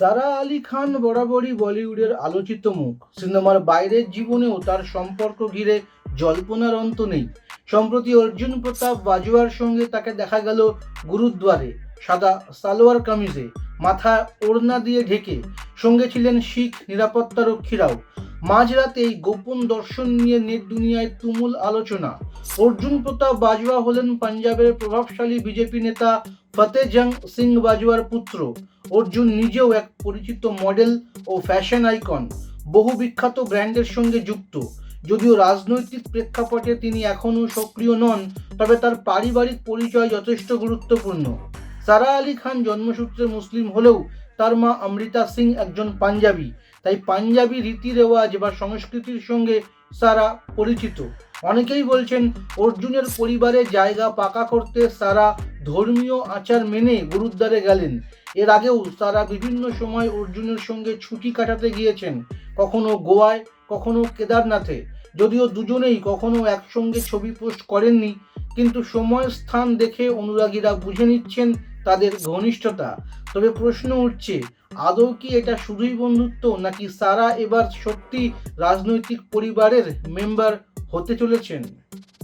সারা আলী খান বরাবরই বলিউডের আলোচিত মুখ। সিনেমার বাইরের জীবনেও তার সম্পর্ক ঘিরে জল্পনার অন্ত নেই। সম্প্রতি অর্জুন প্রতাপ বাজওয়ার সঙ্গে তাকে দেখা গেল গুরুদ্বারে, সাদা সালোয়ার কামিজে, মাথা ওড়না দিয়ে ঢেকে। সঙ্গে ছিলেন শিখ নিরাপত্তারক্ষীরাও। মাঝরাতে এই গোপন দর্শন নিয়ে নেট দুনিয়ায় তুমুল আলোচনা। অর্জুন প্রতাপ বাজওয়া হলেন পাঞ্জাবের প্রভাবশালী বিজেপি নেতা ফতে জং সিং বাজওয়ার পুত্র। অর্জুন নিজেও এক পরিচিত মডেল ও ফ্যাশন আইকন। বহু বিখ্যাত ব্র্যান্ডের সঙ্গে যুক্ত। যদিও রাজনৈতিক প্রেক্ষাপটে তিনি এখনও সক্রিয় নন, তবে তার পারিবারিক পরিচয় যথেষ্ট গুরুত্বপূর্ণ। সারা আলী খান জন্মসূত্রে মুসলিম হলেও তার মা অমৃতা সিং একজন পাঞ্জাবি। তাই পাঞ্জাবি রীতি রেওয়াজ বা সংস্কৃতির সঙ্গে সারা পরিচিত। অনেকেই বলছেন, অর্জুনের পরিবারে জায়গা পাকা করতে সারা ধর্মীয় আচার মেনে গুরুদ্বারে গেলেন। এর আগেও তারা বিভিন্ন সময় অর্জুনের সঙ্গে ছুটি কাটাতে গিয়েছেন, কখনো গোয়ায়, কখনো কেদারনাথে। যদিও দুজনেই কখনো একসঙ্গে ছবি পোস্ট করেননি, কিন্তু সময় স্থান দেখে অনুরাগীরা বুঝে নিচ্ছেন তাদের ঘনিষ্ঠতা। তবে প্রশ্ন উঠছে, আদৌ কি এটা শুধুই বন্ধুত্ব নাকি সারা এবার সত্যি রাজনৈতিক পরিবারের মেম্বার হতে চলেছেন?